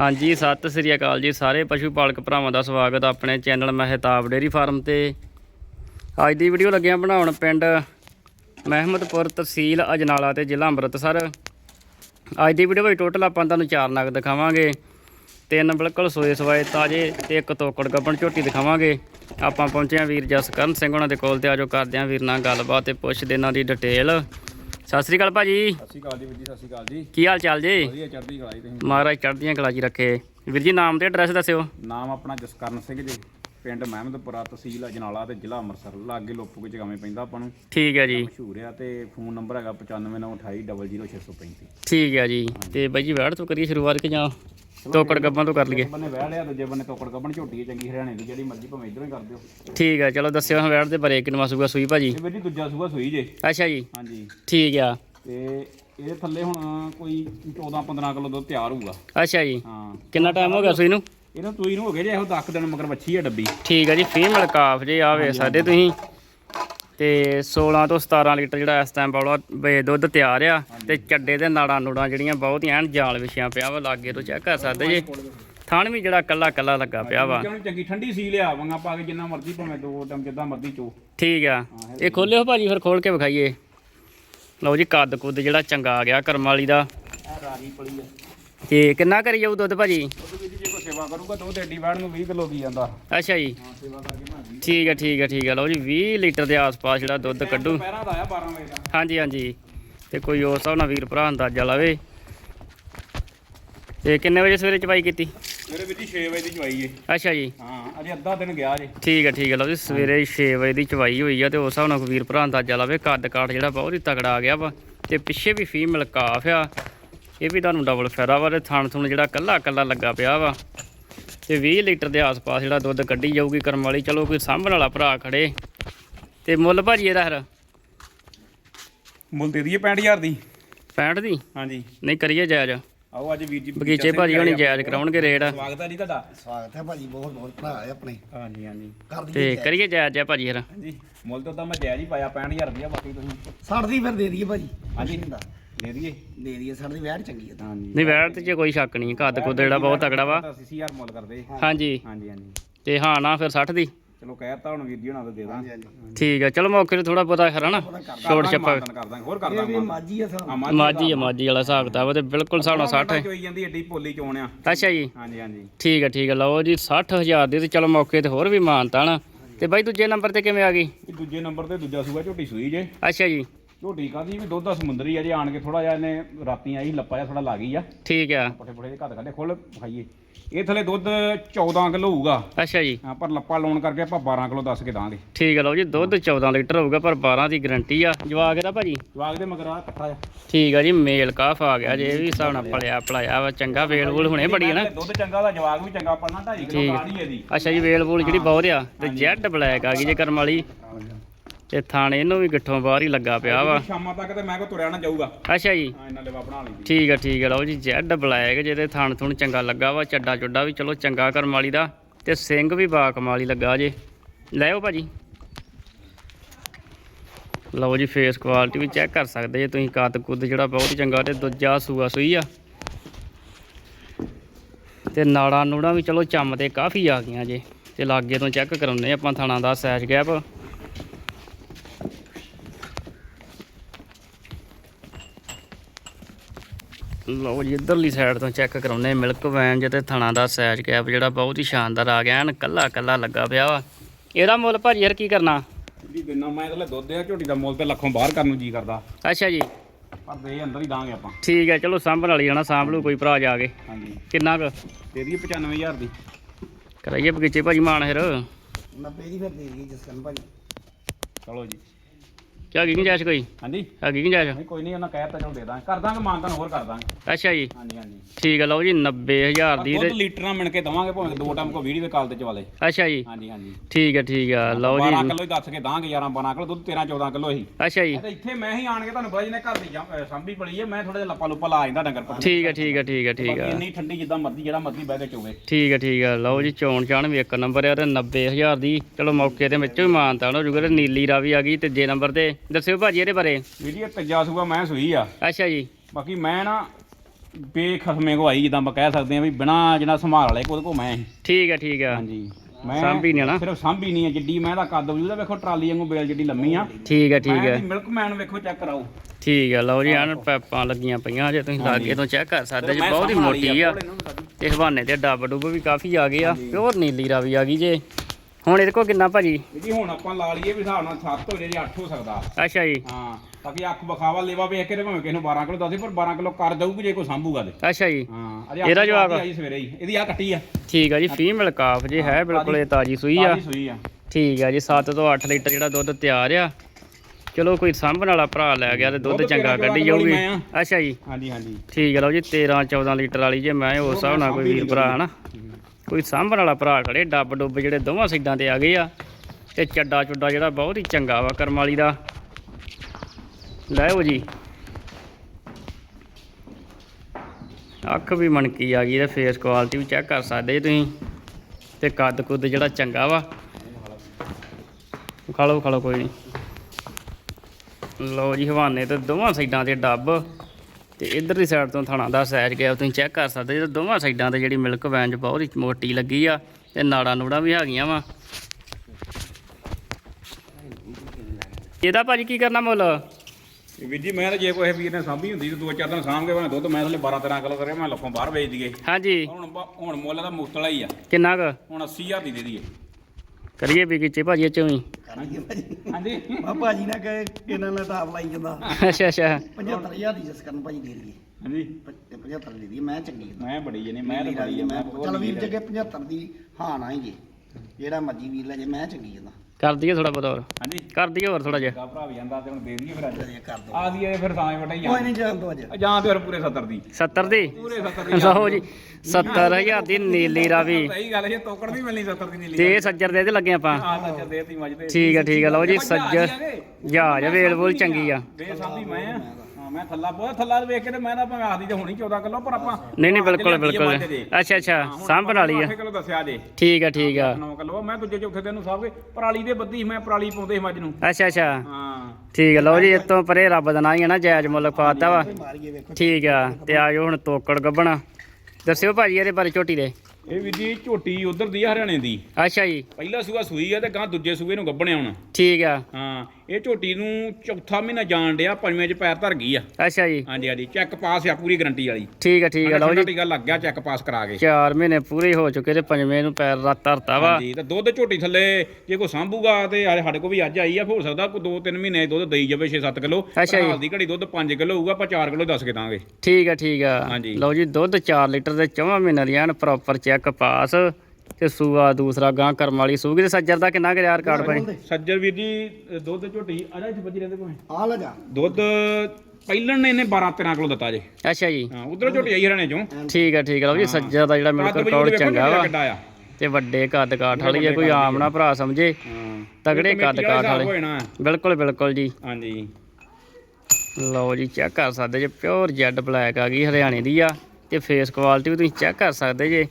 ਹਾਂਜੀ, ਸਤਿ ਸ੍ਰੀ ਅਕਾਲ ਜੀ ਸਾਰੇ ਪਸ਼ੂ ਪਾਲਕ ਭਰਾਵਾਂ ਦਾ ਸਵਾਗਤ ਆਪਣੇ ਚੈਨਲ ਮਹਿਤਾਬ ਡੇਰੀ ਫਾਰਮ ਤੇ। ਅੱਜ ਦੀ ਵੀਡੀਓ ਲੱਗਿਆ ਬਣਾਉਣ ਪਿੰਡ ਮਹਿਮਦਪੁਰ ਤਹਿਸੀਲ ਅਜਨਾਲਾ ਤੇ ਜ਼ਿਲ੍ਹਾ ਅੰਮ੍ਰਿਤਸਰ। ਅੱਜ ਦੀ ਵੀਡੀਓ ਵਿੱਚ ਟੋਟਲ ਆਪਾਂ ਤੁਹਾਨੂੰ ਚਾਰ ਨਗ ਦਿਖਾਵਾਂਗੇ। ਤਿੰਨ ਬਿਲਕੁਲ ਸੋਏ ਸਵਾਏ ਤਾਜੇ ਤੇ ਇੱਕ ਤੋਕੜ ਗੱਬਣ ਝੋਟੀ ਦਿਖਾਵਾਂਗੇ। ਆਪਾਂ ਪਹੁੰਚੇ ਹਾਂ ਵੀਰ ਜਸਕਰਨ ਸਿੰਘ ਉਹਨਾਂ ਦੇ ਕੋਲ ਤੇ ਆਜੋ ਕਰਦੇ ਹਾਂ ਵੀਰ ਨਾਲ ਗੱਲਬਾਤ ਤੇ ਪੁੱਛਦੇ ਇਹਨਾਂ ਦੀ ਡਿਟੇਲ ਸਤਿ ਸ੍ਰੀ ਅਕਾਲ ਭਾਜੀ। ਸਤਿ ਸ਼੍ਰੀ ਅਕਾਲ ਜੀ ਵੀਰ ਜੀ ਸਤਿ ਸ਼੍ਰੀ ਅਕਾਲ ਜੀ। ਕੀ ਹਾਲ ਚਾਲ ਜੀ? ਵਧੀਆ ਚੜ੍ਹਦੀ ਕਲਾ ਜੀ ਤੁਸੀਂ। ਮਹਾਰਾਜ ਚੜ੍ਹਦੀਆਂ ਕਲਾ ਜੀ ਰੱਖੇ। ਵੀਰ ਜੀ ਨਾਮ ਤੇ ਐਡਰੈਸ ਦੱਸਿਓ। ਨਾਮ ਆਪਣਾ ਜਸਕਰਨ ਸਿੰਘ ਜੀ ਪਿੰਡ ਮਹਿਮਦਪੁਰਾ ਤਹਿਸੀਲ ਅਜਨਾਲਾ ਤੇ ਜ਼ਿਲ੍ਹਾ ਅੰਮ੍ਰਿਤਸਰ। ਲਾਗੇ ਲੋਪੋ ਕੇ ਜਗਾਵੇਂ ਪੈਂਦਾ ਆਪਾਂ ਨੂੰ। ਠੀਕ ਹੈ ਜੀ। ਮਸ਼ਹੂਰ ਆ ਤੇ ਫੋਨ ਨੰਬਰ ਹੈਗਾ 9598200635 ਠੀਕ ਹੈ ਜੀ। ਤੇ ਬਾਈ ਜੀ ਵੈੜ ਤੋਂ ਕਰੀਏ ਸ਼ੁਰੂਆਤ ਕਿ ਜਾਂ? ਤੋਕੜ ਗੱਬਾਂ ਤੋਂ ਕਰ ਲਈਏ। ਬੰਨੇ ਵਹਿ ਲਿਆ ਦੂਜੇ ਬੰਨੇ ਤੋਕੜ ਕੱਢਣ ਝੋਟੀ ਹੈ ਚੰਗੀ ਹਰਿਆਣੇ ਦੀ ਜਿਹੜੀ ਮਰਜ਼ੀ ਭਾਵੇਂ ਇਧਰੋਂ ਹੀ ਕਰ ਦਿਓ। ਠੀਕ ਹੈ ਚਲੋ ਦੱਸਿਓ ਵੈੜ ਦੇ ਬਾਰੇ ਕਿੰਨਾ ਸੂਗਾ ਸੂਈ ਭਾਜੀ? ਇਹ ਵੀਰ ਜੀ ਦੂਜਾ ਸੂਆ ਸੂਈ ਜੇ। ਅੱਛਾ ਜੀ। ਹਾਂਜੀ। ਠੀਕ ਆ। ਤੇ ਇਹਦੇ ਥੱਲੇ ਹੁਣ ਕੋਈ 14 15 ਕਿਲੋ ਦੁੱਧ ਤਿਆਰ ਹੋਊਗਾ। ਅੱਛਾ ਜੀ। ਹਾਂ। ਕਿੰਨਾ ਟਾਈਮ ਹੋ ਗਿਆ ਸੂਈ ਨੂੰ? ਇਹਨਾਂ ਤੂਈ ਨੂੰ ਹੋ ਗਏ ਜੇ ਇਹੋ 10 ਦਿਨ ਮਗਰ ਵੱਛੀ ਹੈ ਡੱਬੀ। ਠੀਕ ਹੈ ਜੀ ਫੀਮੇਲ ਕਾਫ ਜੇ ਆਵੇ ਸਾਡੇ ਤੁਸੀਂ ਤੇ 16 ਤੋਂ 17 ਲੀਟਰ ਜਿਹੜਾ ਇਸ ਟਾਈਮ ਬੌਲਾ ਦੁੱਧ ਤਿਆਰ ਆ ਤੇ ਚੱਡੇ ਦੇ ਨਾੜਾਂ ਨੂੜਾਂ ਜਿਹੜੀਆਂ ਬਹੁਤ ਹੀ ਐਨ ਜਾਲ ਵਿਛਿਆ ਪਿਆ ਵਾ ਲਾਗੇ ਤੋਂ ਚੈੱਕ ਕਰ ਸਕਦੇ ਜੀ। ਥਣ ਵੀ ਜਿਹੜਾ ਕੱਲਾ ਕੱਲਾ ਲੱਗਾ ਪਿਆ ਵਾ। ਚੰਗੀ ਠੰਡੀ ਸੀ ਲਿਆ ਵਾਂਗਾ ਪਾ ਕੇ ਜਿੰਨਾ ਮਰਜ਼ੀ ਭਾਵੇਂ ਦੋ ਟਾਈਮ ਜਿੱਦਾਂ ਮਰਜ਼ੀ ਚੋ। ਠੀਕ ਆ। ਇਹ ਖੋਲਿਓ ਭਾਜੀ ਫਿਰ ਖੋਲ ਕੇ ਵਿਖਾਈਏ। ਲਓ ਜੀ ਕੱਦ ਕੁੱਦ ਜਿਹੜਾ ਚੰਗਾ ਆ ਗਿਆ ਕਰਮ ਵਾਲੀ ਦਾ। ਇਹ ਰਾਜੀ ਪਲੀ ਆ। ਤੇ ਕਿੰਨਾ ਕਰੀ ਜਾਊ ਦੁੱਧ ਭਾਜੀ? ਸੇਵਾ ਕਰੂਗਾ ਤੇ ਏਡੀ ਵੈਣ ਨੂੰ 20 ਕਿਲੋ ਕੀ ਜਾਂਦਾ। ਅੱਛਾ ਜੀ। ਹਾਂ ਸੇਵਾ ਕਰਕੇ 20 ਠੀਕ ਹੈ ਠੀਕ ਹੈ ਠੀਕ ਹੈ ਲਓ ਜੀ 20 ਲੀਟਰ ਦੇ ਆਸ-ਪਾਸ ਜਿਹੜਾ ਦੁੱਧ ਕੱਢੂ। ਪੈਰਾਂ ਦਾ ਆਇਆ 12 ਵਜੇ ਦਾ। ਹਾਂਜੀ ਹਾਂਜੀ। ਤੇ ਕੋਈ ਉਸ ਹਿਸਾਬ ਨਾਲ ਵੀਰ ਭਰਾ ਅੰਦਾਜ਼ਾ ਲਾਵੇ। ਤੇ ਕਿੰਨੇ ਵਜੇ ਸਵੇਰੇ ਚਵਾਈ ਕੀਤੀ? ਮੇਰੇ ਵਿੱਚ 6 ਵਜੇ ਦੀ ਚਵਾਈ ਏ। ਅੱਛਾ ਜੀ। ਹਾਂ ਅਜੇ ਅੱਧਾ ਦਿਨ ਗਿਆ ਜੇ। ਠੀਕ ਹੈ ਠੀਕ ਹੈ ਲਓ ਜੀ ਸਵੇਰੇ 6 ਵਜੇ ਦੀ ਚਵਾਈ ਹੋਈ ਆ ਤੇ ਉਸ ਹਿਸਾਬ ਨਾਲ ਵੀਰ ਭਰਾ ਅੰਦਾਜ਼ਾ ਲਾਵੇ ਕੱਦ ਕਾਠ ਜਿਹੜਾ ਬਹੁਤ ਹੀ ਤਗੜਾ ਆ ਗਿਆ ਵਾ। ਤੇ ਪਿੱਛੇ ਵੀ ਫੀਮੇਲ ਕਾਫ ਆ। ਇਹ ਵੀ ਤੁਹਾਨੂੰ ਡਬਲ ਫਾਇਦਾ ਵਾ ਤੇ ਥਣ ਥੁਣ ਜਿਹੜਾ ਕੱਲਾ ਕੱਲਾ ਲੱਗਾ ਪਿਆ ਵਾ। ਤੇ 20 ਲੀਟਰ ਦੇ ਆਸ-ਪਾਸ ਜਿਹੜਾ ਦੁੱਧ ਕੱਢੀ ਜਾਊਗੀ ਕਰਮ ਵਾਲੀ। ਚਲੋ ਕੋਈ ਸਾਂਭਣ ਵਾਲਾ ਭਰਾ ਖੜੇ। ਤੇ ਮੁੱਲ ਭਾਜੀ ਇਹਦਾ ਹਰ ਮੁੱਲ ਦੇ ਦਈਏ 65000 ਦੀ। 65 ਦੀ? ਹਾਂਜੀ। ਨਹੀਂ ਕਰੀਏ ਜਾਇਜ਼। ਆਓ ਅੱਜ ਵੀਰ ਜੀ ਬਗੀਚੇ ਭਾਜੀ ਹੋਣੀ ਜਾਇਜ਼ ਕਰਾਉਣਗੇ ਰੇਟ। ਸਵਾਗਤ ਹੈ ਜੀ ਤੁਹਾਡਾ। ਸਵਾਗਤ ਹੈ ਭਾਜੀ ਬਹੁਤ ਬਹੁਤ ਭਰਾ ਹੈ ਆਪਣੇ। ਹਾਂਜੀ ਹਾਂਜੀ। ਕਰ ਤੇ ਕਰੀਏ ਜਾਇਜ਼ ਆ ਭਾਜੀ ਹਰ ਹਾਂਜੀ। ਮੁੱਲ ਤਾਂ ਮੈਂ ਜਾਇਜ਼ ਹੀ ਪਾਇਆ 65000 ਰੁਪਇਆ ਬਾਕੀ ਤੁਸੀਂ ਸੜ ਦੀ ਫਿਰ ਦੇ ਦਈਏ ਭਾਜੀ। ਹਾਂਜੀ। ਹੁੰਦਾ ਦੇ ਦਈਏ। ਦੇ ਦਈਏ ਸੜ ਦੀ ਵੈਟ ਚੰਗੀ ਹੈ ਤਾਂ। ਹਾਂਜੀ। ਨਹੀਂ ਵੈਟ ਤੇ 'ਚ ਕੋਈ ਸ਼ੱਕ ਨਹੀਂ ਕੱਦ ਕੁੱਦ ਜਿਹੜਾ ਬਹੁਤ ਤਗੜਾ ਵਾ। 80000 ਮੁੱਲ ਕਰਦੇ। ਹਾਂਜੀ। ਹਾਂਜੀ ਹਾਂਜੀ। ਤੇ ਹਾਂ ਨਾ ਫਿਰ 60 ਦੀ। ਚਲੋ ਕਹਿਤਾ ਹੁਣ ਵੀਰ ਜੀ ਹੁਣਾਂ ਤੋਂ ਦੇ ਦਾਂ ਹਾਂਜੀ ਠੀਕ ਹੈ ਚਲੋ ਮੌਕੇ ਤੇ ਥੋੜਾ ਬਹੁਤਾ ਖਰਾ ਨਾ ਛੋਟ ਛੱਪਾ। ਕਰ ਦਾਂਗੇ ਹੋਰ ਕਰ ਇਹ ਵੀ ਦਾਂਗੇ ਮਾਜੀ ਆ ਸਾਹ ਮਾਜੀ ਆ ਮਾਜੀ ਵਾਲਾ ਹਿਸਾਬ ਕਿਤਾਬ ਆ ਤੇ ਬਿਲਕੁਲ ਨਾਲ 60 ਚੋਈ ਜਾਂਦੀ ਏਡੀ ਪੋਲੀ ਚੋਣ ਆ ਅੱਛਾ ਜੀ। ਹਾਂਜੀ ਹਾਂਜੀ। ਠੀਕ ਹੈ ਠੀਕ ਹੈ ਲਓ ਜੀ 60000 ਦੀ ਤੇ ਚਲੋ ਮੌਕੇ ਤੇ ਹੋਰ ਵੀ ਮਾਨਤਾ ਨਾ। ਤੇ ਬਾਈ ਦੂਜੇ ਨੰਬਰ ਤੇ ਕਿਵੇਂ ਆ ਗਈ? ਦੂਜੇ ਨੰਬਰ ਤੇ ਦੂਜਾ ਸੂਆ ਝੋਟੀ ਸੂਈ ਜੇ। ਅੱਛਾ ਜੀ। ਝੋਟੀ ਕਾਦੀ ਵੀ ਦੁੱਧ ਦਾ ਸਮੁੰਦਰੀ ਆ ਜੇ ਆਣ ਕੇ ਥੋੜਾ ਜਿਹਾ ਇਹਨੇ ਰਾਤੀ ਆਈ ਲੱਪਾ ਜਿਹਾ ਥੋੜਾ ਲਾ ਗਈ ਆ। ਠੀਕ ਆ। ਪੱਠੇ ਪੁੱਠੇ ਦੇ ਘੱਟ ਕੱਢੇ ਖੁੱਲ ਖਾਈਏ ਇਹ ਥਲੇ ਦੁੱਧ 14 ਕਿਲੋ ਹੋਊਗਾ। ਅੱਛਾ ਜੀ। ਹਾਂ, ਪਰ ਲੱਪਾ ਲਾਉਣ ਕਰਕੇ ਆਪਾਂ 12 ਕਿਲੋ ਦੱਸ ਕੇ ਦਾਂਗੇ। ਠੀਕ ਹੈ ਲਓ ਜੀ ਦੁੱਧ 14 ਲੀਟਰ ਹੋਊਗਾ ਪਰ 12 ਦੀ ਗਰੰਟੀ ਆ। ਜਵਾਕ ਇਹਦਾ ਭਾਜੀ? ਜਵਾਗ ਦੇ ਮਗਰ ਆ ਇਕੱਠਾ ਆ ਠੀਕ ਆ ਜੀ ਮੇਲ ਕਾਫ ਆ ਗਿਆ ਜੇ ਇਹ ਵੀ ਹਿਸਾਬ ਨਾਲ ਪਲਿਆ ਪਲਾਇਆ ਵਾ ਚੰਗਾ ਵੇਲ ਵੂਲ ਹੁਣੇ ਬੜੀ ਹੈ ਨਾ। ਦੁੱਧ ਚੰਗਾ ਦਾ ਜਵਾਗ ਵੀ ਚੰਗਾ ਪੜਨਾ 2.5 ਕਿਲੋ। ਕਾੜੀ ਇਹਦੀ। ਅੱਛਾ ਜੀ ਵੇਲ ਵੂਲ ਜਿਹੜੀ ਬਹੁਤ ਆ ਤੇ ਜੈਡ ਬਲੈਕ ਆ ਗਈ ਜੇ ਕਰਮ ਵਾਲੀ। ਤੇ ਥਾਣੇ ਇਹਨੂੰ ਵੀ ਗਿੱਠੋਂ ਬਾਹਰ ਹੀ ਲੱਗਾ ਪਿਆ ਵਾ। ਸ਼ਾਮਾਂ ਤੱਕ ਤੇ ਮੈਂ ਕੋ ਤੁਰਿਆ ਨਾ ਜਾਊਗਾ। ਅੱਛਾ ਜੀ। ਹਾਂ ਇਹਨਾਂ ਲੈਵਾ ਬਣਾ ਲਈ ਠੀਕ ਆ ਠੀਕ ਆ ਲਓ ਜੀ ਜੈਡ ਬਲੈਕ ਜਿਹਦੇ ਥਣ ਥੁਣ ਚੰਗਾ ਲੱਗਾ ਵਾ ਚੱਡਾ ਚੁੱਡਾ ਵੀ ਚਲੋ ਚੰਗਾ ਕਰਮ ਵਾਲੀ ਦਾ ਤੇ ਸਿੰਘ ਵੀ ਬਾ ਕਮਾਲੀ ਲੱਗਾ ਜੇ। ਲੈ ਆਓ ਭਾਜੀ। ਲਓ ਜੀ ਫੇਸ ਕੁਆਲਿਟੀ ਵੀ ਚੈੱਕ ਕਰ ਸਕਦੇ ਜੇ ਤੁਸੀਂ ਕੱਦ ਕੁੱਦ ਜਿਹੜਾ ਬਹੁਤ ਚੰਗਾ ਤੇ ਦੂਜਾ ਸੂਆ ਸੂਈ ਆ। ਤੇ ਨਾੜਾਂ ਨੂੜਾਂ ਵੀ ਚਲੋ ਚੰਮ ਤੇ ਕਾਫੀ ਆ ਗਈਆਂ ਜੇ ਤੇ ਲਾਗੇ ਤੋਂ ਚੈੱਕ ਕਰਾਉਂਦੇ ਆਪਾਂ ਥਣਾ ਦਾ ਸੈਜ ਗੈਪ ਲਓ ਜੀ ਇਧਰਲੀ ਸਾਈਡ ਤੋਂ ਚੈੱਕ ਕਰਾਉਂਦੇ ਮਿਲਕ ਵੈਨ ਜਿਹਦੇ ਥਣਾ ਦਾ ਸਾਈਜ਼ ਗੈਪ ਜਿਹੜਾ ਬਹੁਤ ਹੀ ਸ਼ਾਨਦਾਰ ਆ ਗਿਆ ਐਨ ਕੱਲਾ ਕੱਲਾ ਲੱਗਾ ਪਿਆ ਵਾ। ਇਹਦਾ ਮੁੱਲ ਭਾਜੀ ਯਾਰ ਕੀ ਕਰਨਾ? ਜੀ ਦਿਨਾ ਮੈਂ ਇਹਦੇ ਦੁੱਧ ਆ ਝੋਟੀ ਦਾ ਮੁੱਲ ਤੇ ਲੱਖੋਂ ਬਾਹਰ ਕਰਨ ਨੂੰ ਜੀ ਕਰਦਾ। ਅੱਛਾ ਜੀ। ਪਰ ਦੇ ਅੰਦਰ ਹੀ ਦਾਂਗੇ ਆਪਾਂ। ਠੀਕ ਹੈ ਚਲੋ ਸਾਂਭਣ ਵਾਲੀ ਜਾਣਾ ਸਾਂਭ ਲੂ ਕੋਈ ਭਰਾ ਜਾ ਕੇ। ਹਾਂਜੀ। ਕਿੰਨਾ ਕੁ? ਦੇ ਦਈਏ 95000 ਦੀ। ਕਰਾਈਏ ਬਗੀਚੇ ਭਾਜੀ ਮਾਨ ਫਿਰ। 90 ਦੀ ਫਿਰ ਦੇ ਦਈਏ ਜਿਸ ਕਰਨ ਭਾਜੀ। ਚਲੋ ਜੀ। ਕਿਆ ਗਈ ਗੁੰਜਾਇਸ਼ ਕੋਈ? ਹਾਂਜੀ। ਹੈਗੀ ਗੁੰਜਾਇਸ਼ ਨਹੀਂ ਕੋਈ ਨਹੀਂ ਉਹਨਾਂ ਕਹਿਤਾ ਚਲੋ ਦੇ ਦਾਂਗੇ। ਕਰ ਦਾਂਗੇ ਮਾਨ ਹੋਰ ਕਰ ਦਾਂਗੇ। ਅੱਛਾ ਜੀ। ਹਾਂਜੀ ਹਾਂਜੀ। ਠੀਕ ਹੈ ਲਓ ਜੀ 90000 ਦੀ ਦੁੱਧ ਤੇ ਲੀਟਰਾਂ ਮਿਣ ਕੇ ਦਵਾਂਗੇ ਭਾਵੇਂ ਦੋ ਟਾਈਮ ਕੋ ਵੀਡੀਓ ਦੇ ਕਾਲ ਤੇ ਚਵਾਲੇ। ਅੱਛਾ ਜੀ। ਹਾਂਜੀ ਹਾਂਜੀ। ਠੀਕ ਹੈ ਠੀਕ ਹੈ ਲਓ 12 ਜੀ ਕਿਲੋ ਹੀ ਦੱਸ ਕੇ ਦਾਂਗੇ 11 12 ਕਿਲੋ ਦੁੱਧ 13 14 ਕਿਲੋ ਹੀ। ਅੱਛਾ ਜੀ। ਤੇ ਇੱਥੇ ਮੈਂ ਹੀ ਆਣ ਕੇ ਤੁਹਾਨੂੰ ਪਤਾ ਜਿਹਨੇ ਘਰ ਦੀ ਜਾਂ- ਸਾਂਭੀ ਪੜੀ ਹੈ ਮੈਂ ਥੋੜਾ ਜਿਹਾ ਲੱਪਾ ਲੁੱਪਾ ਲਾ ਜਾਂਦਾ ਡੰਗਰ ਪੱਠੇ ਠੀਕ ਹੈ ਠੀਕ ਹੈ ਠੀਕ ਹੈ ਠੀਕ ਹੈ ਇੰਨੀ ਠੰਡੀ ਜਿੱਦਾਂ ਮਰਜ਼ੀ ਜਿਹੜਾ ਮਰਜ਼ੀ ਬਹਿ ਕੇ ਚੋਵੇ। ਠੀਕ ਹੈ ਠੀਕ ਹੈ ਲਓ ਜੀ ਚੋਣ ਚਾਣ ਵੀ ਇੱਕ ਨੰਬਰ ਆ ਤੇ 90000 ਦੀ। ਚਲੋ ਮੌਕੇ ਤੇ ਵਿੱਚੋਂ ਵੀ ਮਾਨਤਾ ਹੋ ਜੂਗਾ ਤੇ ਨੀਲੀ ਰਾਵੀ ਆ ਗਈ ਤੀਜੇ ਨੰਬਰ ਤੇ ਦੱਸਿਓ ਭਾਜੀ ਇਹਦੇ ਬਾਰੇ। ਵੀਡੀਓ ਤੱਜਾ ਸੂਆ ਮੈਂ ਸੂਈ ਆ। ਅੱਛਾ ਜੀ। ਬਾਕੀ ਮੈਂ ਨਾ ਬੇਖਸਮੇ ਗਵਾਈ ਜਿੱਦਾਂ ਆਪਾਂ ਕਹਿ ਸਕਦੇ ਆ ਵੀ ਬਿਨਾ ਜਿਹੜਾ ਸੰਭਾਲ ਵਾਲੇ ਕੋਲ ਕੋ ਮੈਂ। ਠੀਕ ਆ ਠੀਕ ਆ। ਹਾਂਜੀ। ਮੈਂ ਸਾਂਭੀ ਨੀ ਨਾ? ਸਿਰਫ ਸਾਂਭੀ ਨਹੀਂ ਆ ਜਿੱਡੀ ਮੈਂ ਦਾ ਕੱਦ ਵਜੂਦਾ ਵੇਖੋ ਟਰਾਲੀ ਵਾਂਗੂ ਬੇਲ ਜਿੱਡੀ ਲੰਮੀ ਆ। ਠੀਕ ਆ ਠੀਕ ਆ। ਮਿਲਕ ਮੈਨ ਵੇਖੋ ਚੈੱਕ ਕਰਾਓ। ਠੀਕ ਆ ਲਓ ਜੀ ਆਨ ਪੈਪਾਂ ਲੱਗੀਆਂ ਪਈਆਂ ਜੇ ਤੁਸੀਂ ਲਾਗੇ ਤੋਂ ਚੈੱਕ ਕਰ ਸਕਦੇ ਜੀ ਬਹੁਤ ਹੀ ਮੋਟੀ ਆ। ਤੇ ਹਵਾਨੇ ਤੇ ਡੱਬ ਡੁੱਬ ਵੀ ਕਾਫੀ ਆ ਗਏ ਆ ਪਿਓਰ ਨੀਲੀ ਰਾਵੀ ਆ ਗਈ ਜੇ। ਹੁਣ ਇਹਦੇ ਕੋਲ ਕਿੰਨਾ ਭਾਜੀ? ਜੀ ਹੁਣ ਆਪਾਂ ਲਾ ਲਈਏ ਵੀ ਹਿਸਾਬ ਨਾਲ 7 ਹੋ ਜੇ ਜਾਂ 8 ਹੋ ਸਕਦਾ। ਅੱਛਾ ਜੀ। ਹਾਂ ਤਾਂ ਕਿ ਅੱਖ ਵਿਖਾਵਾ ਲੇਵਾ ਵੇਖ ਕੇ ਤੇ ਭਾਵੇਂ ਕਿਸੇ ਨੂੰ 12 ਕਿਲੋ ਦੱਸੇ ਪਰ 12 ਕਿਲੋ ਕਰ ਦਊਗੀ ਜੇ ਕੋਈ ਸਾਂਭੂਗਾ ਤੇ। ਅੱਛਾ ਜੀ। ਹਾਂ ਇਹਦਾ ਜਵਾਬ? ਆਈ ਸਵੇਰੇ ਹੀ। ਇਹਦੀ ਆ ਕੱਟੀ ਆ। ਠੀਕ ਆ ਜੀ ਫੀਮੇਲ ਕਾਫ ਜੇ ਹੈ ਬਿਲਕੁਲ ਇਹ ਤਾਜੀ ਸੂਈ ਆ। ਤਾਜ਼ੀ ਸੂਈ ਆ। ਠੀਕ ਆ ਜੀ 7 ਤੋਂ 8 ਲੀਟਰ ਜਿਹੜਾ ਦੁੱਧ ਤਿਆਰ ਆ। ਚਲੋ ਕੋਈ ਸਾਂਭਣ ਵਾਲਾ ਭਰਾ ਲੈ ਗਿਆ ਤੇ ਦੁੱਧ ਚੰਗਾ ਕੱਢੀ ਜਾਊਗੀ। ਅੱਛਾ ਜੀ। ਹਾਂਜੀ ਹਾਂਜੀ। ਠੀਕ ਆ ਲਓ ਜੀ 13 14 ਲੀਟਰ ਵਾਲੀ ਜੇ ਮੈਂ ਉਸ ਹਿਸਾਬ ਨਾਲ ਕੋਈ ਵੀਰ ਭਰਾ ਹਨਾ। ਕੋਈ ਸਾਂਭਣ ਵਾਲਾ ਭਰਾ ਖੜੇ, ਡੱਬ ਡੁੱਬ ਜਿਹੜੇ ਦੋਵਾਂ ਸਾਈਡਾਂ ਤੇ ਆ ਗਏ ਆ। ਤੇ ਚੱਡਾ ਚੁੱਡਾ ਜਿਹੜਾ ਬਹੁਤ ਹੀ ਚੰਗਾ ਵਾ ਕਰਮਾਲੀ ਦਾ। ਲੈਓ ਜੀ। ਅੱਖ ਵੀ ਮਣਕੀ ਆ ਗਈ ਤੇ ਫੇਸ ਕੁਆਲਿਟੀ ਵੀ ਚੈੱਕ ਕਰ ਸਕਦੇ ਜੀ ਤੁਸੀਂ। ਤੇ ਕੱਦ ਕੁੱਦ ਜਿਹੜਾ ਚੰਗਾ ਵਾ। ਖਾ ਲਓ ਖਾ ਲਓ ਕੋਈ ਨਹੀਂ ਲਓ ਜੀ, ਹਵਾਨੇ ਤੇ ਦੋਵਾਂ ਸਾਈਡਾਂ ਤੇ ਡੱਬ। ਤੇ ਇਧਰਲੀ ਸਾਈਡ ਤੋਂ ਥਣਾ ਦਾ ਸਾਈਜ਼ ਗਿਆ ਤੁਸੀਂ ਚੈੱਕ ਕਰ ਸਕਦੇ ਜੇ ਦੋਵਾਂ ਸਾਈਡਾਂ ਤੇ ਜਿਹੜੀ ਮਿਲਕ ਵੈਨ ਬਹੁਤ ਹੀ ਮੋਟੀ ਲੱਗੀ ਆ ਤੇ ਨਾੜਾਂ ਨੂੜਾਂ ਵੀ ਹੈਗੀਆਂ ਵਾ। ਇਹਦਾ ਭਾਜੀ ਕੀ ਕਰਨਾ ਮੁੱਲ? ਵੀਰ ਜੀ ਮੈਂ ਤਾਂ ਜੇ ਕੋਈ ਵੀਰ ਨੇ ਸਾਂਭੀ ਹੁੰਦੀ ਤੇ ਦੋ ਚਾਰ ਦਿਨ ਸਾਂਭ ਕੇ ਭਾਵੇਂ ਦੁੱਧ ਮੈਂ ਥੱਲੇ 12 13 ਕਿਲੋ ਕਰਿਆ ਮੈਂ ਲੋਕਾਂ ਬਾਹਰ ਵੇਚ ਦਈਏ। ਹਾਂਜੀ। ਹੁਣ ਹੁਣ ਮੁੱਲ ਦਾ ਮੁਫਤ ਵਾਲਾ ਹੀ ਆ। ਕਿੰਨਾ ਕੁ? ਹੁਣ 80000 ਦੀ ਦੇ ਦਈਏ। ਕਰੀਏ ਵੀ ਕਿੱਚੇ ਭਾਜੀ ਚੋਂ ਹੀ? ਕਰਾਂਗੇ ਭਾਜੀ? ਹਾਂਜੀ। ਆ ਭਾਜੀ ਨਾ ਕਹੇ ਇਹਨਾਂ ਨਾਲ ਟਾਪ ਲਾਈ ਜਾਂਦਾ। ਅੱਛਾ ਅੱਛਾ। 75000 ਦੀ ਜਸਕਰਨ ਭਾਜੀ ਦੇ ਦਈਏ। ਹਾਂਜੀ। 75 ਦੇ ਦਈਏ ਮੈਂ ਚੰਗੀ। ਮੈਂ ਬੜੀ ਜਨੇ ਮੈਂ ਤਾਂ ਬੜੀ ਆ ਮੈਂ ਚੱਲ ਵੀਰ ਜੱਗੇ 75 ਦੀ ਹਾਂ ਨਾ ਹੀ ਜੇ ਜਿਹੜਾ ਮਰਜ਼ੀ ਵੀਰ ਲੈ ਜੇ ਮੈਂ ਚੰਗੀ ਜਾਂਦਾ ਕਰ ਦਈਏ ਥੋੜਾ ਬਹੁਤ ਹੋਰ। ਹਾਂਜੀ। ਕਰ ਦਈਏ ਹੋਰ ਥੋੜਾ ਜਿਹਾ। ਦਾ ਭਰਾ ਵੀ ਜਾਂਦਾ ਤੇ ਹੁਣ ਦੇ ਦਈਏ ਫਿਰ ਅੱਜ। ਜੇ ਕਰ ਦੋ ਆ ਦਈਏ ਫਿਰ ਸਾਵੇਂ ਵਟਾਈ ਕੋਈ ਨਹੀਂ ਜਾਣ ਤੋਂ ਅੱਜ। ਜਾਂ ਤੇ ਫਿਰ ਪੂਰੇ 70 ਦੀ। 70 ਦੀ? ਪੂਰੇ 70 ਦੀ ਲਓ ਜੀ 70000 ਦੀ ਨੀਲੀ ਰਾਵੀ। ਸਹੀ ਗੱਲ ਹੈ ਤੋਕੜ ਨਹੀਂ ਮਿਲਣੀ 70 ਦੀ ਨੀਲੀ ਤੇ ਇਹ ਸੱਜਰ ਦੇ ਤੇ ਲੱਗੇ ਆਪਾਂ। ਆ ਤਾਂ ਚੱਲ ਦੇਤੀ ਮੱਝ ਤੇ ਠੀਕ ਆ ਠੀਕ ਆ ਲਓ ਜੀ ਸੱਜਰ। ਜਹਾਜ਼ ਵੇਲਬੁਲ ਚੰਗੀ ਆ। ਬੇਸਾਬੀ ਮੈਂ ਆ। ਹਾਂ ਮੈਂ ਥੱਲਾ ਬਹੁਤ ਥੱਲਾ ਵੇਖ ਕੇ ਤੇ ਮੈਂ ਤਾਂ ਭਾਵੇਂ ਆਖਦੀ ਤੇ ਹੋਣੀ 14 ਕਿਲੋ ਪਰ ਆਪਾਂ ਨਹੀਂ ਨਹੀਂ ਬਿਲਕੁਲ ਆ ਬਿਲਕੁਲ। ਅੱਛਾ ਅੱਛਾ ਹੁਣ ਸਾਂਭਣ ਵਾਲੀ ਆ। 8 ਕਿਲੋ ਦੱਸਿਆ ਜੇ। ਠੀਕ ਆ ਠੀਕ ਆ। 9 ਕਿਲੋ। ਮੈਂ ਦੂਜੇ ਚੌਥੇ ਦਿਨ ਨੂੰ ਸਾਬ ਕੇ ਪਰਾਲੀ ਦੇ ਬੱਦੀ ਮੈਂ ਪਰਾਲੀ ਪਾਉਂਦੇ ਸੀ ਮੱਝ ਨੂੰ। ਅੱਛਾ ਅੱਛਾ। ਹਾਂ। ਠੀਕ ਆ ਲਓ ਜੀ ਇਸ ਤੋਂ ਪਰੇ ਰੱਬ ਦਾ ਨਾਂ ਹੀ ਹੈ ਨਾ ਜਾਇਜ਼ ਮੁੱਲ ਪਾਤਾ ਵਾ। ਠੀਕ ਆ ਤੇ ਆਜੋ ਹੁਣ ਤੋਕੜ ਗੱਬਣਾ। ਦੱਸਿਓ ਭਾਜੀ ਇਹਦੇ ਬਾਰੇ ਝੋਟੀ ਦੇ। ਇਹ ਵੀ ਜੀ ਝੋਟੀ ਉਧਰ ਦੀ ਆ ਹਰਿਆਣੇ ਦੀ। ਅੱਛਾ ਜੀ। ਪਹਿਲਾ ਸੂਆ ਸੂਈ ਆ ਤੇ ਗਾਂ ਦੂਜੇ ਸੂਏ ਨੂੰ ਗੱਬਣੇ ਆਉਣਾ ਠੀਕ ਆ। ਹਾਂ ਇਹ ਝੋਟੀ ਨੂੰ ਚੌਥਾ ਮਹੀਨਾ ਜਾਣ ਡਿਆ ਪੰਜਵੇਂ ਚ ਪੈਰ ਧਰ ਗਈ ਆ। ਅੱਛਾ ਜੀ। ਹਾਂਜੀ ਹਾਂਜੀ ਚੈੱਕ ਪਾਸ ਆ ਪੂਰੀ ਗਰੰਟੀ ਵਾਲੀ। ਠੀਕ ਆ ਠੀਕ ਆ ਲਓ ਜੀ। ਟੀਕਾ ਲੱਗ ਗਿਆ ਚੈੱਕ ਪਾਸ ਕਰਾ ਕੇ। 4 ਮਹੀਨੇ ਪੂਰੇ ਹੋ ਚੁੱਕੇ ਤੇ ਪੰਜਵੇਂ ਨੂੰ ਪੈਰ ਰਾ ਧਰਤਾ ਵਾ। ਹਾਂਜੀ ਤੇ ਦੁੱਧ ਝੋਟੀ ਥੱਲੇ ਜੇ ਕੋਈ ਸਾਂਭੂਗਾ ਤੇ ਹਾਲੇ ਸਾਡੇ ਕੋਲ ਵੀ ਅੱਜ ਆਈ ਆ ਹੋ ਸਕਦਾ ਕੋਈ 2-3 ਮਹੀਨੇ ਦੁੱਧ ਦੇਈ ਜਾਵੇ 6-7 ਕਿਲੋ। ਅੱਛਾ ਜੀ। ਹਾਲ ਦੀ ਘੜੀ ਦੁੱਧ 5 ਕਿਲੋ ਹੋਊਗਾ ਆਪਾਂ 4 ਕਿਲੋ ਦੱਸ ਕੇ ਦਾਂਗੇ। ਠੀਕ ਆ ਠੀਕ ਆ। ਹਾਂਜੀ। ਲਓ ਜੀ ਦੁੱਧ 4 ਲੀਟਰ ਦੇ ਚੌਵਾਂ ਮਹੀਨੇ ਦੀ ਐਨ ਪ੍ਰੋਪਰ ਚੈੱਕ ਪਾਸ ਤੇ ਸੂਆ ਦੂਸਰਾ ਗਾਂ ਕਰਮ ਵਾਲੀ ਸੂਗੀ ਤੇ ਸੱਜਰ ਦਾ ਕਿੰਨਾ ਕੁ ਯਾਰ ਕਾਰਡ ਭਾਈ? ਸੱਜਰ ਵੀਰ ਜੀ ਦੁੱਧ ਝੋਟੀ ਜਾ ਇੱਥੇ ਵੱਜੀ ਰਹਿੰਦੇ ਕੋਈ ਆ ਲੈ ਜਾ। ਦੁੱਧ ਪਹਿਲਣ ਨੇ ਇਹਨੇ 12-13 ਕਿਲੋ ਦਿੱਤਾ ਜੇ। ਅੱਛਾ ਜੀ। ਹਾਂ ਉਧਰ ਝੋਟੀ ਆਈ ਹਰਿਆਣੇ ਚੋਂ। ਠੀਕ ਆ ਠੀਕ ਆ ਲਓ ਜੀ ਸੱਜਰ ਦਾ ਜਿਹੜਾ ਮਿਲਕ ਰਿਕਾਰਡ ਚੰਗਾ ਵਾ ਤੇ ਵੱਡੇ ਕੱਦ ਕਾਠ ਵਾਲੀ ਆ ਕੋਈ ਆਮ ਨਾ ਭਰਾ ਸਮਝੇ। ਹਾਂ। ਤਗੜੇ ਕੱਦ ਕਾਠ ਵਾਲੇ। ਬਿਲਕੁਲ ਬਿਲਕੁਲ ਜੀ। ਹਾਂਜੀ। ਲਓ ਜੀ ਚੈੱਕ ਕਰ ਸਕਦੇ ਜੇ ਪਿਓਰ ਜੈਡ ਬਲੈਕ ਆ ਗਈ ਹਰਿਆਣੇ ਦੀ ਆ ਤੇ ਫੇਸ ਕੁਆਲਿਟੀ ਵੀ ਤੁਸੀਂ ਚੈੱਕ ਕਰ ਸਕਦੇ ਜੇ।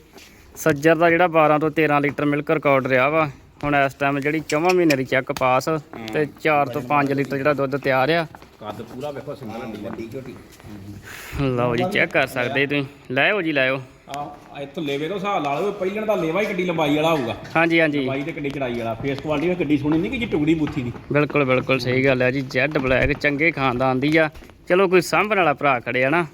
ਸੱਜਰ ਦਾ ਜਿਹੜਾ 12 ਤੋਂ 13 ਲੀਟਰ ਮਿਲਕ ਰਿਕਾਰਡ ਰਿਹਾ ਵਾ ਹੁਣ ਇਸ ਟਾਈਮ ਜਿਹੜੀ ਚੌਵਾਂ ਮਹੀਨੇ ਦੀ ਚੈੱਕ ਪਾਸ ਤੇ 4 ਤੋਂ 5 ਲੀਟਰ ਜਿਹੜਾ ਦੁੱਧ ਤਿਆਰ ਆ। ਕੱਦ ਪੂਰਾ ਵੇਖੋ ਸਿੰਗਲ ਹੱਡੀ ਵੱਡੀ ਝੋਟੀ ਲਓ ਜੀ ਚੈੱਕ ਕਰ ਸਕਦੇ ਤੁਸੀਂ। ਲੈਓ ਜੀ ਲੈਓ ਆ ਇੱਥੋਂ ਲੇਵੇ ਤੋਂ ਹਿਸਾਬ ਲਾ ਲਓ ਪਹਿਲਣ ਦਾ ਲੇਵਾ ਹੀ ਗੱਡੀ ਲੰਬਾਈ ਵਾਲਾ ਹੋਊਗਾ। ਹਾਂਜੀ ਹਾਂਜੀ। ਲੰਬਾਈ ਤੇ ਗੱਡੀ ਚੜਾਈ ਵਾਲਾ। ਫੇਸ ਕੁਆਲਿਟੀ ਵੀ ਗੱਡੀ ਸੋਹਣੀ ਨਹੀਂ ਕਿ ਜੀ ਟੁਕੜੀ ਬੂਥੀ ਦੀ। ਬਿਲਕੁਲ ਬਿਲਕੁਲ ਸਹੀ ਗੱਲ ਹੈ ਜੀ ਜੈਡ ਬਲੈਕ ਚੰਗੇ ਖਾਨਦਾਨ ਦੀ ਆ। ਚਲੋ ਕੋਈ ਸਾਂਭਣ ਵਾਲਾ ਭਰਾ ਖੜਿਆ ਨਾ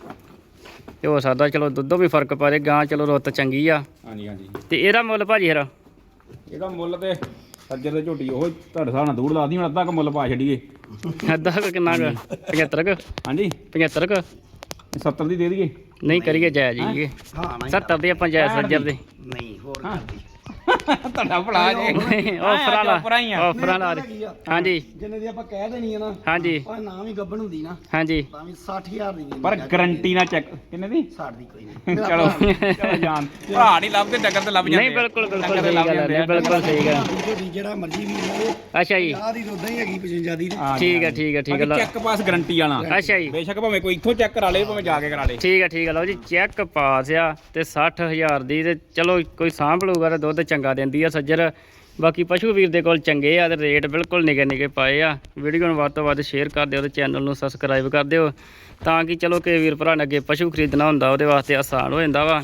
ਤੇ ਹੋ ਸਕਦਾ ਚਲੋ ਦੁੱਧੋਂ ਵੀ ਫ਼ਰਕ ਪਾ ਦੇ ਗਾਂ ਚਲੋ ਰੁੱਤ ਚੰਗੀ ਆ। ਹਾਂਜੀ ਹਾਂਜੀ। ਤੇ ਇਹਦਾ ਮੁੱਲ ਭਾਜੀ ਹਰਾ ਇਹਦਾ ਮੁੱਲ ਤੇ ਸੱਜਰ ਦੇ ਝੋਟੀ ਉਹ ਤੁਹਾਡੇ ਹਿਸਾਬ ਨਾਲ ਦੂੜ ਲਾਦੀ ਹੁਣ ਅੱਧਾ ਕ ਮੁੱਲ ਪਾ ਛੱਡੀਏ। ਅੱਧਾ ਕੁ ਕਿੰਨਾ ਕੁ? 75 ਕੁ? ਹਾਂਜੀ। 75 ਕੁ? 70 ਦੀ ਦੇ ਦਈਏ। ਨਹੀਂ ਕਰੀਏ ਜਾਇਜ਼ ਜੀ ਹਾਂ? ਨਾ 70 ਦੀ ਆਪਾਂ ਜਾਇਜ਼ ਸੱਜਰ ਦੇ। ਨਹੀਂ ਹੋਰ ਕਰਦੀ। ਤੁਹਾਡਾ ਭਲਾ ਜੇ। ਆਫਰਾਂ ਲਾ ਆਫਰਾਂ ਹੀ ਆ। ਆਫਰਾਂ ਲਾ ਦੇ ਹਾਂਜੀ। ਜਿੰਨੇ ਦੀ ਆਪਾਂ ਕਹਿ ਦੇਣੀ ਆ ਨਾ ਹਾਂਜੀ। ਉਹ ਨਾ ਵੀ ਗੱਬਣ ਹੁੰਦੀ ਨਾ ਹਾਂਜੀ। ਤਾਂ ਵੀ 60000 ਦੀ ਦੇਣੀ ਪਰ ਗਰੰਟੀ ਨਾਲ ਚੈੱਕ ਕਿੰਨੇ ਦੀ? 60 ਦੀ ਕੋਈ ਨਹੀਂ। ਚਲੋ। ਚਲੋ ਜਾਨ ਭਰਾ ਨਹੀਂ ਲੱਭਦੇ ਡੱਗਰ ਤੇ ਲੱਭ ਜਾਂਦੇ ਨਹੀਂ ਬਿਲਕੁਲ ਬਿਲਕੁਲ ਡੱਗਰ ਤੇ ਸਹੀ ਲੱਭ ਗੱਲ ਜਾਂਦੇ ਹੈ ਆ। ਬਿਲਕੁਲ ਸਹੀ ਗੱਲ ਜਿਹੜਾ ਮਰਜ਼ੀ ਵੀ ਲਓ। ਅੱਛਾ ਜੀ। ਆਹ ਦੀ ਉਦਾਂ ਹੀ ਹੈਗੀ 55 ਦੀ ਤੇ। ਹਾਂ, ਠੀਕ ਹੈ ਠੀਕ ਹੈ ਠੀਕ ਹੈ ਲਓ। ਚੈੱਕ ਪਾਸ ਗਰੰਟੀ ਵਾਲਾ। ਅੱਛਾ ਜੀ। ਬੇਸ਼ੱਕ ਭਾਵੇਂ ਕੋਈ ਇੱਥੋਂ ਚੈੱਕ ਕਰਾ ਲੇ ਭਾਵੇਂ ਜਾ ਕੇ ਕਰਾ ਲੇ। ਠੀਕ ਹੈ ਠੀਕ ਹੈ ਲਓ ਜੀ ਚੈੱਕ ਪਾਸ ਆ ਤੇ 60000 ਦੀ ਤੇ ਚਲੋ ਕੋਈ ਸਾਂਭ ਲਊਗਾ ਤੇ ਦੁੱਧ ਚੰਗਾ ਦਿੰਦੀ ਆ ਸੱਜਰ। ਬਾਕੀ ਪਸ਼ੂ ਵੀਰ ਦੇ ਕੋਲ ਚੰਗੇ ਆ ਤੇ ਰੇਟ ਬਿਲਕੁਲ ਨਿਗੇ ਨਿਗੇ ਪਾਏ ਆ। ਵੀਡੀਓ ਨੂੰ ਵੱਧ ਤੋਂ ਵੱਧ ਸ਼ੇਅਰ ਕਰ ਦਿਓ ਤੇ ਚੈਨਲ ਨੂੰ ਸਬਸਕ੍ਰਾਈਬ ਕਰ ਦਿਓ। ਤਾਂ ਕਿ ਚਲੋ ਕਿ ਵੀਰ ਭਰਾ ਨੇ ਅੱਗੇ ਪਸ਼ੂ ਖਰੀਦਣਾ ਹੁੰਦਾ, ਉਹਦੇ ਵਾਸਤੇ ਆਸਾਨ ਹੋ ਜਾਂਦਾ ਵਾ।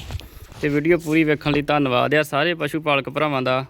ਤੇ ਵੀਡੀਓ ਪੂਰੀ ਵੇਖਣ ਲਈ ਧੰਨਵਾਦ ਆ ਸਾਰੇ ਪਸ਼ੂ ਪਾਲਕ ਭਰਾਵਾਂ ਦਾ।